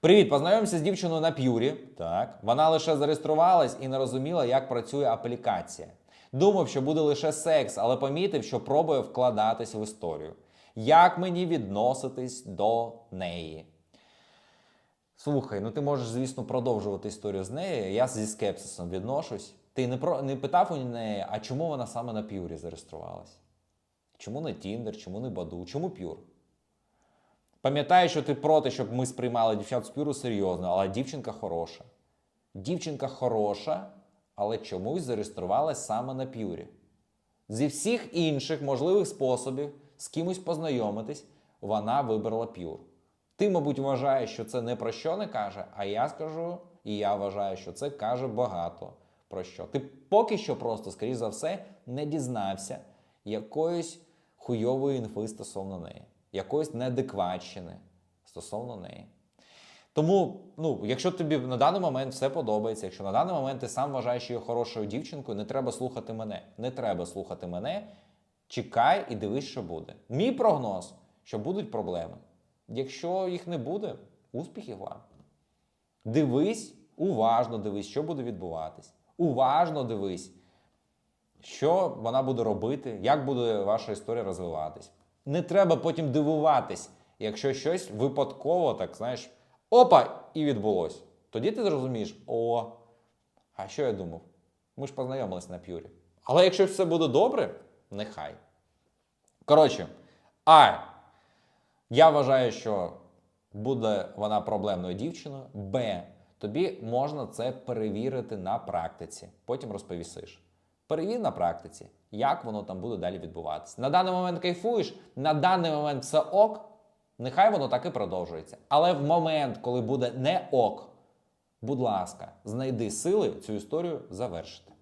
Привіт, познайомився з дівчиною на п'юрі. Так. Вона лише зареєструвалась і не розуміла, як працює аплікація. Думав, що буде лише секс, але помітив, що пробує вкладатись в історію. Як мені відноситись до неї? Слухай, ну ти можеш, звісно, продовжувати історію з нею. Я зі скепсисом відношусь. Ти не, про, не питав у неї, а чому вона саме на п'юрі зареєструвалась? Чому не Тіндер, чому не Баду, чому п'юр? Пам'ятаю, що ти проти, щоб ми сприймали дівчат з п'юру серйозно, але дівчинка хороша. Дівчинка хороша, але чомусь зареєструвалась саме на п'юрі. Зі всіх інших можливих способів з кимось познайомитись, вона вибрала п'юр. Ти, мабуть, вважаєш, що це не про що не каже, а я скажу, і я вважаю, що це каже багато про що. Ти поки що просто, скоріш за все, не дізнався якоїсь хуйової інфи стосовно неї, якоїсь неадекватщини стосовно неї. Тому, ну, якщо тобі на даний момент все подобається, якщо на даний момент ти сам вважаєш її хорошою дівчинкою, не треба слухати мене. Не треба слухати мене. Чекай і дивись, що буде. Мій прогноз, що будуть проблеми. Якщо їх не буде, успіхів вам. Дивись, уважно дивись, що буде відбуватись. Уважно дивись, що вона буде робити, як буде ваша історія розвиватись. Не треба потім дивуватись, якщо щось випадково, так знаєш, опа, і відбулось. Тоді ти зрозумієш, о, а що я думав? Ми ж познайомились на п'юрі. Але якщо все буде добре, нехай. Коротше, А. Я вважаю, що буде вона проблемною дівчиною. Б. Тобі можна це перевірити на практиці. Потім розповісиш. Перевір на практиці, як воно там буде далі відбуватися. На даний момент кайфуєш, на даний момент все ок, нехай воно так і продовжується. Але в момент, коли буде не ок, будь ласка, знайди сили цю історію завершити.